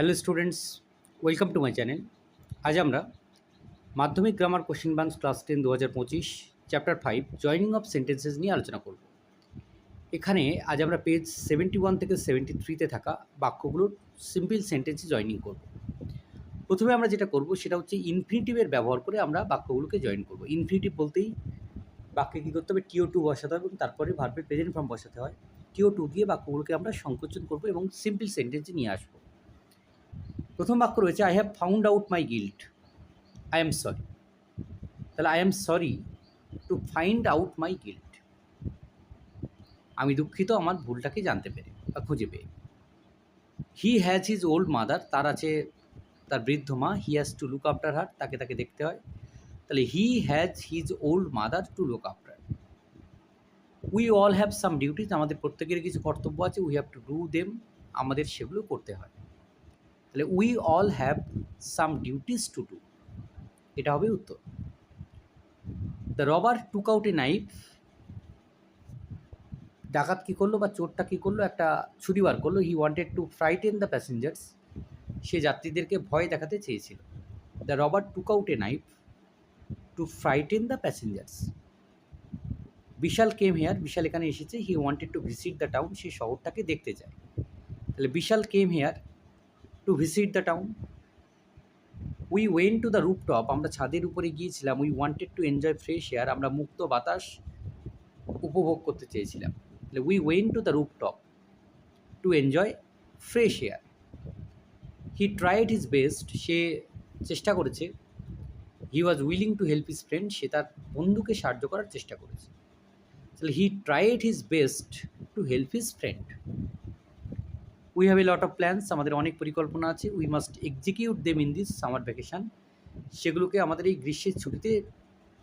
Hello students, welcome to my channel. আজ আমরা Madhyamik grammar question banks class ten দু হাজার পঁচিশ, chapter five, joining of sentences নিয়ে আলোচনা করব। এখানে আজ আমরা পেজ সেভেন্টি ওয়ান থেকে সেভেন্টি থ্রিতে থাকা বাক্যগুলোর সিম্পল সেন্টেন্সে জয়নিং করব। প্রথমে আমরা যেটা করব সেটা হচ্ছে ইনফিনিটিভের ব্যবহার করে আমরা বাক্যগুলোকে জয়েন করব। ইনফিনিটিভ বলতেই বাক্যে কী করতে হবে? টিও টু বসাতে হবে এবং তারপরে ভার্বের প্রেজেন্ট ফর্ম বসাতে হয়। টিও টু দিয়ে বাক্যগুলোকে আমরা সংকোচন করব এবং সিম্পল সেন্টেন্সে নিয়ে আসব। প্রথম বাক্য রয়েছে I have found out my guilt I am sorry তাহলে I am sorry to find out my guilt আমি দুঃখিত, আমার ভুলটাকে জানতে পেরে বা খুঁজে পেয়ে। He has his old mother তার আছে তার বৃদ্ধ মা he has to look after her তাকে তাকে দেখতে হয়। তাহলে he has his old mother to look after we all have some duties আমাদের প্রত্যেকের কিছু কর্তব্য আছে we have to do them আমাদের সেগুলো করতে হয়। তাহলে we all have some duties to do এটা হবে উত্তর। The robber took out a knife ডাকাত কী করল বা চোরটা কী করল? একটা ছুরি বার করল। He wanted to frighten the passengers সে যাত্রীদেরকে ভয় দেখাতে চেয়েছিল। The robber took out a knife to frighten the passengers Bishal came here Bishal এখানে এসেছে। He wanted to visit the town সে শহরটাকে দেখতে চায় তাহলে Bishal came here to visit the town we went to the rooftop আমরা ছাদের উপরে গিয়েছিলাম। We wanted to enjoy fresh air আমরা মুক্ত বাতাস উপভোগ করতে চেয়েছিলাম। তাহলে we went to the rooftop to enjoy fresh air he tried his best সে চেষ্টা করেছে। He was willing to help his friend সে তার বন্ধুকে সাহায্য করার চেষ্টা করেছে। তাহলে he tried his best to help his friend we have a lot of plans আমাদের অনেক পরিকল্পনা আছে। We must execute them in this summer vacation সেগুলোকে আমাদের এই গ্রীষ্মের ছুটিতে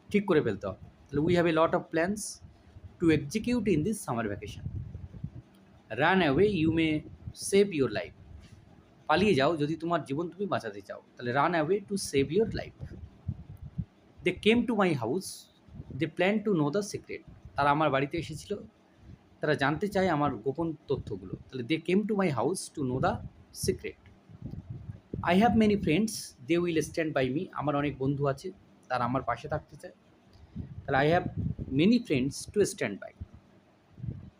ঠিক করে ফেলতে হবে। তাহলে we have a lot of plans to execute in this summer vacation run away you may save your life পালিয়ে যাও, যদি তোমার জীবন তুমি বাঁচাতে চাও। তাহলে run away to save your life they came to my house they plan to know the secret তারা আমার বাড়িতে এসেছিল। তারা জানতে চায় আমার গোপন তথ্যগুলো। তাহলে they came to my house to know the secret I have many friends they will stand by me আমার অনেক বন্ধু আছে, তারা আমার পাশে থাকতে চায়। তাহলে I have many friends to stand by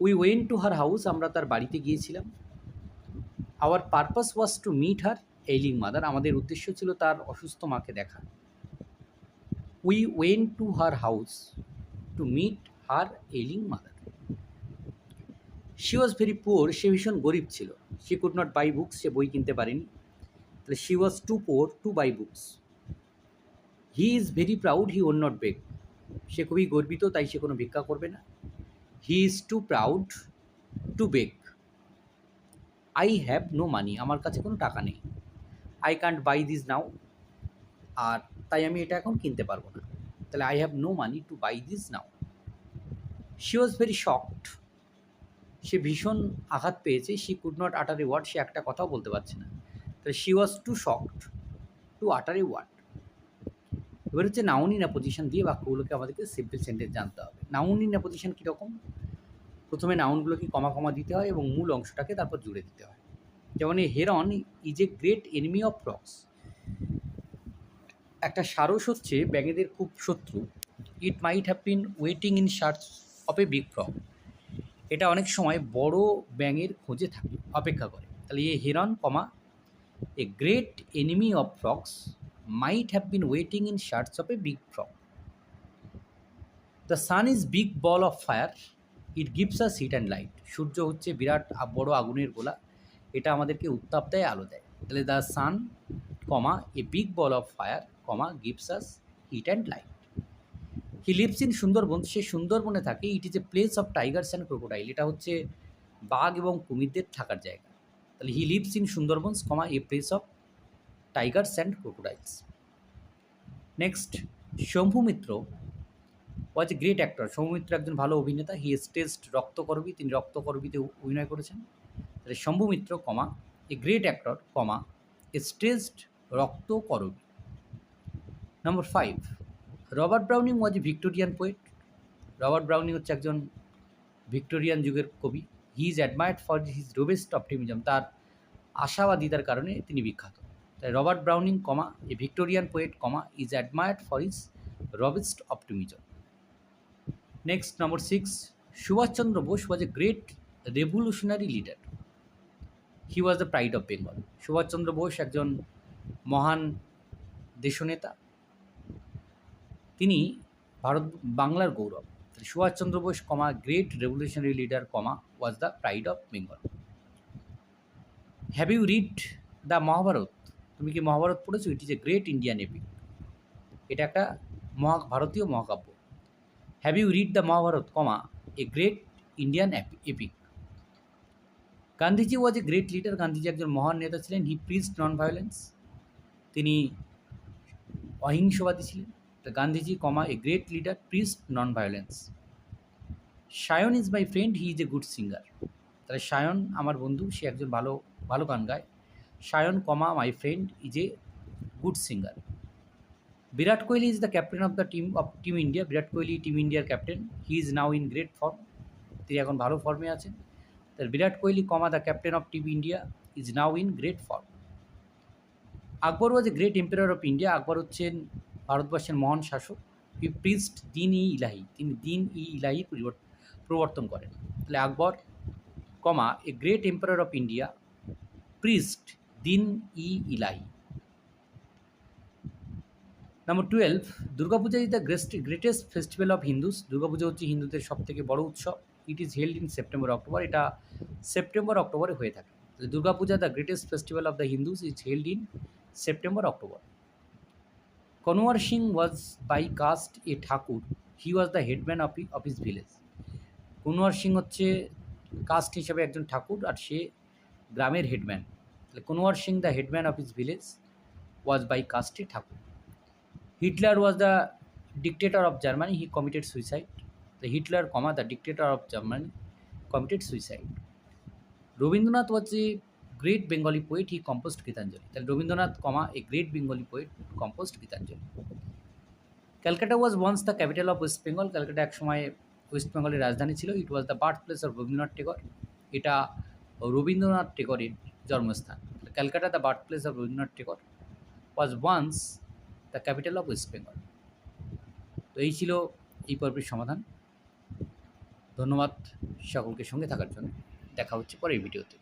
we went to her house আমরা তার বাড়িতে গিয়েছিলাম। Our purpose was to meet her ailing mother আমাদের উদ্দেশ্য ছিল তার অসুস্থ মাকে দেখা। We went to her house to meet her ailing mother she was very poor সে ভীষণ গরিব ছিল। She could not buy books সে বই কিনতে পারেনি। তাহলে she was too poor to buy books he is very proud he won not beg সে খুবই গর্বিত, তাই সে কোনো ভিক্ষা করবে না। He is too proud to beg I have no money আমার কাছে কোনো টাকা নেই। I can't buy this now আর তাই আমি এটা এখন কিনতে পারব না। তাহলে I have no money to buy this now she was very shocked সে ভীষণ আঘাত পেয়েছে শি কুড নট আটার এ ওয়ার্ড সে একটা কথাও বলতে পারছে না। তাহলে she was too shocked to utter a word এবার হচ্ছে নাউন ইন পজিশন দিয়ে বাক্যগুলোকে আমাদেরকে সিম্পল সেন্টেন্স জানতে হবে। নাউন ইন পজিশন কীরকম? প্রথমে নাউনগুলোকে কমা কমা দিতে হয় এবং মূল অংশটাকে তারপর জুড়ে দিতে হয়। যেমন এই heron is a great enemy of frogs একটা সারস হচ্ছে ব্যাঙেদের খুব শত্রু। It might have been waiting in search of a big frog এটা অনেক সময় বড় ব্যাঙের খোঁজে থাকে, অপেক্ষা করে। তাহলে a heron comma, a great enemy of frogs might have been waiting in search of a big frog the sun is big ball of fire it gives us heat and light সূর্য হচ্ছে বিরাট বড় আগুনের গোলা, এটা আমাদেরকে উত্তাপ দেয়, আলো দেয়। তাহলে the sun comma a big ball of fire comma gives us heat and light he lives in Sundarban, সে সুন্দরবনে থাকে it is a place of tigers and crocodile এটা হচ্ছে বাঘ এবং কুমিরদের থাকার জায়গা। তাহলে he lives in Sundarbans comma a place of tigers and crocodiles next Shambhu Mitra was a great actor Shambhu Mitra একজন ভালো অভিনেতা হি স্টেজড রক্তকরবী তিনি রক্তকরবীতে অভিনয় করেছেন। তাহলে Shambhu Mitra comma a great actor comma a staged Raktakarabi number five Robert Browning was a Victorian poet Robert Browning হচ্ছে একজন Victorian যুগের কবি। He is admired for his robust optimism তার আশাবাদিতার কারণে তিনি বিখ্যাত। তাই Robert Browning, comma a Victorian poet comma is admired for is robust optimism next number six Subhashchandra Bose was a great revolutionary leader he was the pride of Bengal Subhashchandra Bose একজন মহান দেশনেতা। তিনি ভারত, বাংলার গৌরব। Subhashchandra Bose comma great revolutionary leader comma was the pride of Bengal have you read the Mahabharata তুমি কি মহাভারত পড়েছো? It is a great Indian epic এটা একটা মহা, ভারতীয় মহাকাব্য। Have you read the Mahabharata comma a great Indian epic Gandhiji was a great leader Gandhiji একজন মহান নেতা ছিলেন। হি প্রিজ নন ভায়োলেন্স তিনি অহিংসবাদী ছিলেন। Gandhiji comma a great leader preach non violence Sayan is my friend he is a good singer তাহলে সায়ন আমার বন্ধু, সে একজন ভালো ভালো গান গায়। Sayan comma my friend is a good singer Virat Kohli is the captain of the team of team India Virat Kohli team ইন্ডিয়ার captain he is now in great form তিনি এখন ভালো ফর্মে আছেন। তার Virat Kohli comma the captain of team India is now in great form Akbar was a great empire of India Akbar হচ্ছেন ভারতবর্ষের মহান শাসক প্রিস্ট দিন ই ইলাহি। তিনি দিন ই ইলাহি প্রবর্তন করেন। তাহলে Akbar, comma, a great empire of India priest Din i Ilahi. Number twelve Durga Puja is the greatest greatest festival of Hindus Durga Puja হচ্ছে হিন্দুদের সব থেকে বড় উৎসব। It is held in September October এটা সেপ্টেম্বর অক্টোবরে হয়ে থাকে। Durga Puja the greatest festival of the Hindus is held in September October Kunwar Singh was by caste a Thakur. He was the headman of of his village Kunwar Singh হচ্ছে caste হিসাবে একজন ঠাকুর আর সে গ্রামের headman তাহলে Kunwar Singh the headman of his village was by caste a Thakur. Hitler was the dictator of Germany he committed suicide the Hitler comma the dictator of Germany committed suicide Rabindranath was a great Bengali poet he composed Gitanjali. তাহলে Rabindranath comma a great Bengali poet composed Gitanjali. Calcutta was once the capital of West Bengal Calcutta এক সময় ওয়েস্ট বেঙ্গলের রাজধানী ছিল। It was the birth place of Rabindranath Tagore. এটা রবীন্দ্রনাথ টেগরের জন্মস্থান। Calcutta the birth place of Rabindranath Tagore was once the capital of West Bengal তো এই ছিল এই পর্বের সমাধান। ধন্যবাদ সকলকে সঙ্গে থাকার জন্য। দেখা হচ্ছে পরের ভিডিওতে।